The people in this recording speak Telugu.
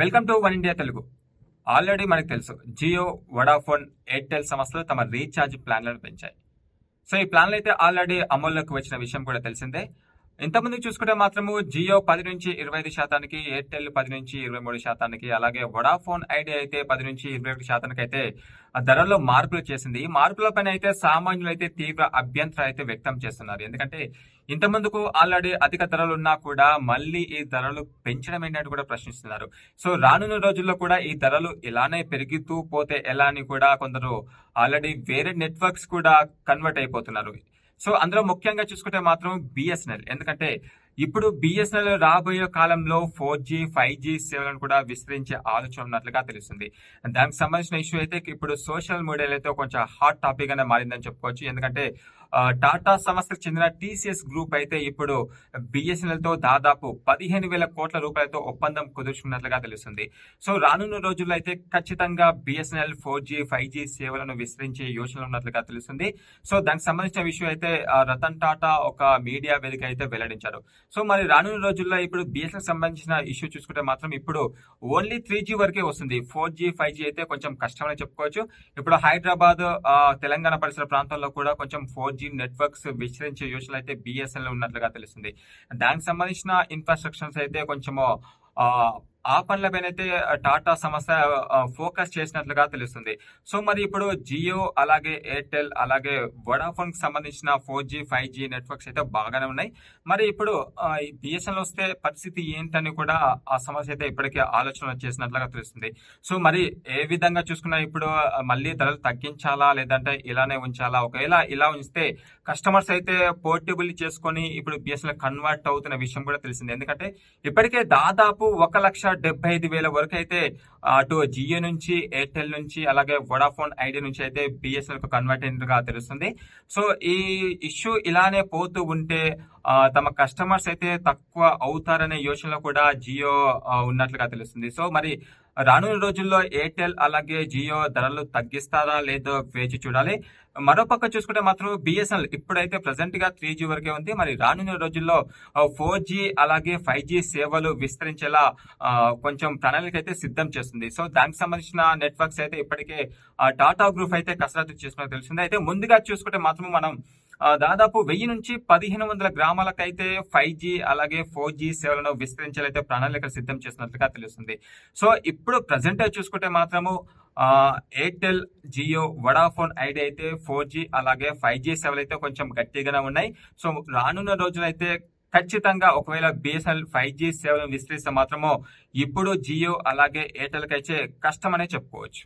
Welcome to one India Telugu already మనకు తెలుసు. జియో వడాఫోన్ ఎయిర్టెల్ సంస్థలు తమ రీఛార్జ్ ప్లాన్లను పెంచాయి. సో ఈ ప్లాన్లు అయితే ఆల్రెడీ అమల్లోకి వచ్చిన విషయం కూడా తెలిసిందే. ఇంతకుముందు చూసుకుంటే మాత్రము జియో పది నుంచి ఇరవై ఐదు శాతానికి ఎయిర్టెల్ పది నుంచి ఇరవై మూడు శాతానికి అలాగే వడాఫోన్ ఐడియా అయితే పది నుంచి ఇరవై ఒకటి శాతానికి అయితే ఆ ధరల్లో మార్పులు చేసింది. ఈ మార్పుల పైన అయితే సామాన్యులు అయితే తీవ్ర అభ్యంతరం అయితే వ్యక్తం చేస్తున్నారు. ఎందుకంటే ఇంతమందుకు ఆల్రెడీ అధిక ధరలు ఉన్నా కూడా మళ్ళీ ఈ ధరలు పెంచడం ఏంటంటే కూడా ప్రశ్నిస్తున్నారు. సో రానున్న రోజుల్లో కూడా ఈ ధరలు ఇలానే పెరుగుతూ పోతే ఎలా అని కూడా కొందరు ఆల్రెడీ వేరే నెట్వర్క్స్ కూడా కన్వర్ట్ అయిపోతున్నారు. సో అందులో ముఖ్యంగా చూసుకుంటే మాత్రం బిఎస్ఎన్ఎల్ ఎందుకంటే ఇప్పుడు బిఎస్ఎన్ఎల్ రాబోయే కాలంలో ఫోర్ జీ ఫైవ్ జీ సేవలను కూడా విస్తరించే ఆలోచన ఉన్నట్లుగా తెలుస్తుంది. దానికి సంబంధించిన ఇష్యూ అయితే ఇప్పుడు సోషల్ మీడియాలో అయితే కొంచెం హాట్ టాపిక్ అనే మారిందని చెప్పుకోవచ్చు. ఎందుకంటే టాటా సంస్థకు చెందిన టీసీఎస్ గ్రూప్ అయితే ఇప్పుడు బిఎస్ఎన్ఎల్తో దాదాపు పదిహేను వేల కోట్ల రూపాయలతో ఒప్పందం కుదుర్చుకున్నట్లుగా తెలుస్తుంది. సో రానున్న రోజుల్లో అయితే ఖచ్చితంగా BSNL four G five G సేవలను విస్తరించే యోచనలు ఉన్నట్లుగా తెలుస్తుంది. సో దానికి సంబంధించిన విషయం అయితే రతన్ టాటా ఒక మీడియా వేదిక అయితే వెల్లడించారు. సో మరి రానున్న రోజుల్లో ఇప్పుడు బిఎస్ఎన్ఎల్ సంబంధించిన ఇష్యూ చూసుకుంటే మాత్రం ఇప్పుడు ఓన్లీ త్రీ జీ వరకే వస్తుంది. ఫోర్ జీ ఫైవ్ జీ అయితే కొంచెం కష్టమని చెప్పుకోవచ్చు. ఇప్పుడు హైదరాబాద్ తెలంగాణ పరిసర ప్రాంతాల్లో కూడా కొంచెం ఫోర్ జీ నెట్వర్క్స్ విస్తరించే యోచనలు అయితే బిఎస్ఎన్ఎల్ ఉన్నట్లుగా తెలుస్తుంది. దానికి సంబంధించిన ఇన్ఫ్రాస్ట్రక్చర్స్ అయితే కొంచెము ఆ, పనులపైనైతే అయితే టాటా సంస్థ ఫోకస్ చేసినట్లుగా తెలుస్తుంది. సో మరి ఇప్పుడు జియో అలాగే ఎయిర్టెల్ అలాగే వడాఫోన్కి సంబంధించిన four G five G networks అయితే బాగానే ఉన్నాయి. మరి ఇప్పుడు బిఎస్ఎన్ఎల్ వస్తే పరిస్థితి ఏంటని కూడా ఆ సమస్య అయితే ఇప్పటికే ఆలోచన చేసినట్లుగా తెలుస్తుంది. సో మరి ఏ విధంగా చూసుకున్నా ఇప్పుడు మళ్ళీ ధరలు తగ్గించాలా లేదంటే ఇలానే ఉంచాలా? ఒకవేళ ఇలా ఉంచితే కస్టమర్స్ అయితే పోర్టబుల్ చేసుకొని ఇప్పుడు బిఎస్ఎన్ఎల్ కన్వర్ట్ అవుతున్న విషయం కూడా తెలిసింది. ఎందుకంటే ఇప్పటికే దాదాపు ఒక లక్ష డెబ్బై ఐదు వేల వరకు అయితే అటు జియో నుంచి ఎయిర్టెల్ నుంచి అలాగే వడాఫోన్ ఐడియా నుంచి అయితే బిఎస్ఎల్ కన్వర్ట్ అయినట్టుగా తెలుస్తుంది. సో ఈ ఇష్యూ ఇలానే పోతూ ఉంటే తమ కస్టమర్స్ అయితే తక్కువ అవుతారనే యోచనలో కూడా జియో ఉన్నట్లుగా తెలుస్తుంది. సో మరి రానున్న రోజుల్లో ఎయిర్టెల్ అలాగే జియో ధరలు తగ్గిస్తారా లేదో వేచి చూడాలి. మరోపక్క చూసుకుంటే మాత్రం బిఎస్ఎన్ఎల్ ఇప్పుడైతే ప్రజెంట్గా త్రీ జీ వరకే ఉంది. మరి రానున్న రోజుల్లో ఫోర్ జీ అలాగే ఫైవ్ జీ సేవలు విస్తరించేలా కొంచెం ప్రణాళిక అయితే సిద్ధం చేస్తుంది. సో దానికి సంబంధించిన నెట్వర్క్స్ అయితే ఇప్పటికే ఆ, టాటా గ్రూప్ అయితే కసరత్తు చేసినట్టు తెలిసింది అయితే ముందుగా చూసుకుంటే మాత్రం మనం దాదాపు వెయ్యి నుంచి పదిహేను వందల గ్రామాలకైతే ఫైవ్ జీ అలాగే ఫోర్ జీ సేవలను విస్తరించాలైతే ప్రణాళిక సిద్ధం చేసినట్లుగా తెలుస్తుంది. సో ఇప్పుడు ప్రజెంట్ చూసుకుంటే మాత్రము ఎయిర్టెల్ జియో వడాఫోన్ ఐడియా అయితే ఫోర్ జీ అలాగే ఫైవ్ జీ సేవలు అయితే కొంచెం గట్టిగానే ఉన్నాయి. సో రానున్న రోజులైతే ఖచ్చితంగా ఒకవేళ బిఎస్ఎన్ఎల్ ఫైవ్ జీ సేవలను విస్తరిస్తే మాత్రము ఇప్పుడు జియో అలాగే ఎయిర్టెల్కి అయితే కష్టమనే చెప్పుకోవచ్చు.